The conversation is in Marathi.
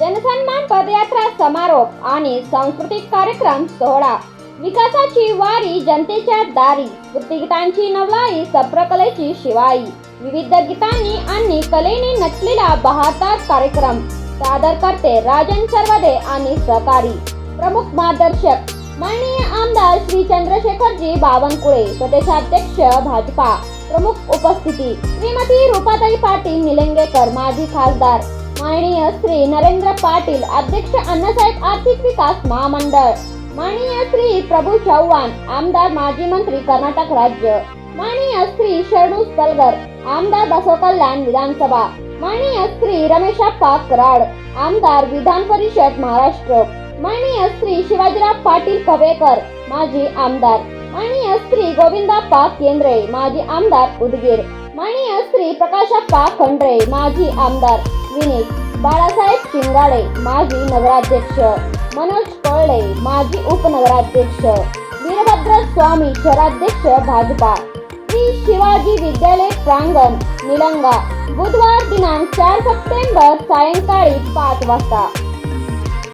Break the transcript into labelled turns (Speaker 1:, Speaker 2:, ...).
Speaker 1: जनसन्मान पदयात्रा समारोप आणि सांस्कृतिक कार्यक्रम सोहळा. विकासाची वारी जनतेच्या दारी कृतिगीतांची नवलाई सप्रकलेची शिवाई. विविध गीतांनी आणि कलेने नटलेला बहातात कार्यक्रम. सादर करते राजन सर्वदे आणि सहकारी. प्रमुख मार्गदर्शक. माननीय आमदार श्री चंद्रशेखरजी बावनकुळे प्रदेशाध्यक्ष भाजपा. प्रमुख उपस्थिती. श्रीमती रूपाताई पाटील निलंगेकर माजी खासदार. माननीय श्री नरेंद्र पाटील अध्यक्ष अण्णासाहेब आर्थिक विकास महामंडळ. माननीय श्री प्रभू चव्हाण आमदार माजी मंत्री कर्नाटक राज्य. माननीय श्री शरणू सलगर आमदार बसव कल्याण विधानसभा. माननीय श्री रमेशाप्पा कराड आमदार विधान परिषद महाराष्ट्र. माननीय श्री शिवाजीराव पाटील कवेकर माजी आमदार. माननीय श्री गोविंदाप्पा केंद्रे माजी आमदार उदगीर. माननीय श्री प्रकाशप्पा खंड्रे माजी आमदार. विनीत बाळासाहेब शिंगाडे माजी नगराध्यक्ष. मनोज कळले माजी उपनगराध्यक्ष. वीरभद्र स्वामी शहराध्यक्ष भाजपा. श्री शिवाजी विद्यालय प्रांगण निलंगा. बुधवार दिनांक चार सप्टेंबर सायंकाळी पाच वाजता.